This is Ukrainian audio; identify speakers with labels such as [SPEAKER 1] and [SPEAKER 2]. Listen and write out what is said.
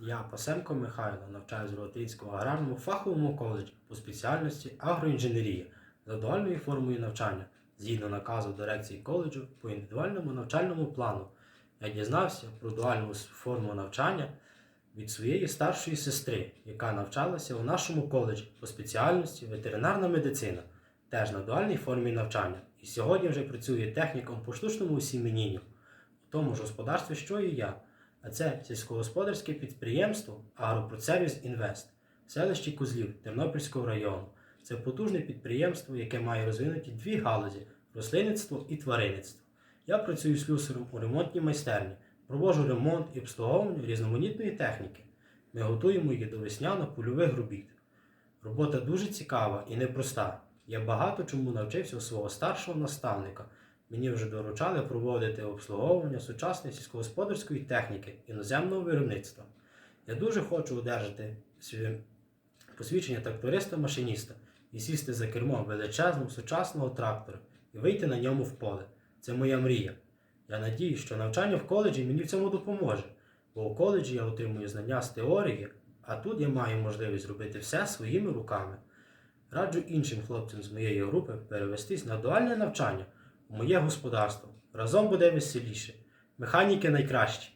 [SPEAKER 1] Я Пасенко Михайло навчаюсь в Ротинському аграрному фаховому коледжі по спеціальності агроінженерія за дуальною формою навчання згідно наказу дирекції коледжу по індивідуальному навчальному плану. Я дізнався про дуальну форму навчання від своєї старшої сестри, яка навчалася у нашому коледжі по спеціальності ветеринарна медицина, теж на дуальній формі навчання. І сьогодні вже працює техніком по штучному осіменінню в тому ж господарстві, що і я. А це сільськогосподарське підприємство Агропроцервіс Інвест в селищі Козлів Тернопільського району. Це потужне підприємство, яке має розвинуті дві галузі рослинництво і тваринництво. Я працюю слюсарем у ремонтній майстерні, проводжу ремонт і обслуговування різноманітної техніки. Ми готуємо її до весняно-польових робіт. Робота дуже цікава і непроста. Я багато чому навчився у свого старшого наставника. Мені вже доручали проводити обслуговування сучасної сільськогосподарської техніки іноземного виробництва. Я дуже хочу одержати посвідчення тракториста-машиніста і сісти за кермом величезного сучасного трактора і вийти на ньому в поле. Це моя мрія. Я надію, що навчання в коледжі мені в цьому допоможе, бо у коледжі я отримую знання з теорії, а тут я маю можливість робити все своїми руками. Раджу іншим хлопцям з моєї групи перевестись на дуальне навчання моє господарство. Разом буде веселіше. Механіки найкращі.